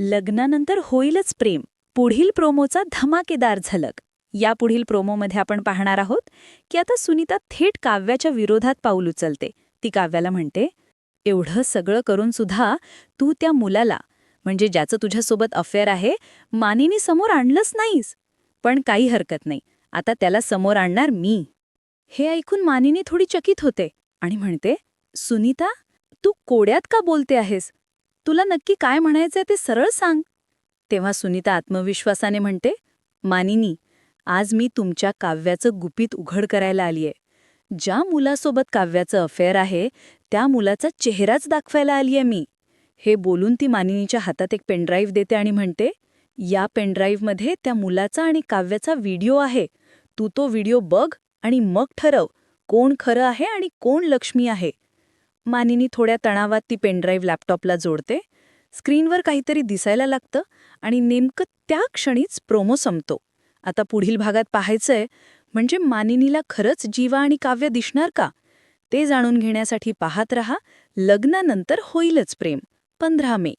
लग्नानंतर होईलच प्रेम. पुढील प्रोमोचा धमाकेदार झलक. या पुढील प्रोमोमध्ये आपण पाहणार आहोत की आता सुनीता थेट काव्याच्या विरोधात पाऊल उचलते. ती काव्याला म्हणते एवढं सगळं करून सुद्धा तू त्या मुलाला म्हणजे ज्याचं तुझ्यासोबत अफेअर आहे मानिनी समोर आणलंच नाहीस. पण काही हरकत नाही. आता त्याला समोर आणणार मी. हे ऐकून मानिनी थोडी चकित होते आणि म्हणते सुनीता तू कोड्यात का बोलते आहेस? तुला नक्की काय म्हणायचंय ते सरळ सांग. तेव्हा सुनीता आत्मविश्वासाने म्हणते मानिनी आज मी तुमच्या काव्याचं गुपित उघड करायला आलीये. ज्या मुलासोबत काव्याचं अफेअर आहे त्या मुलाचा चेहराच दाखवायला आलीये मी. हे बोलून ती मानिनीच्या हातात एक पेनड्राईव्ह देते आणि म्हणते या पेनड्राईव्हमध्ये त्या मुलाचा आणि काव्याचा व्हिडिओ आहे. तू तो व्हिडिओ बघ आणि मग ठरव कोण खरं आहे आणि कोण लक्ष्मी आहे. मानिनी थोड्या तणावात ती पेनड्राईव्ह लॅपटॉपला जोडते. स्क्रीनवर काहीतरी दिसायला लागतं आणि नेमकं त्या क्षणीच प्रोमो संपतो. आता पुढील भागात पाहायचंय म्हणजे मानिनीला खरंच जीवा आणि काव्य दिसणार का? ते जाणून घेण्यासाठी पाहत रहा. लग्नानंतर होईलच प्रेम. पंधरा मे.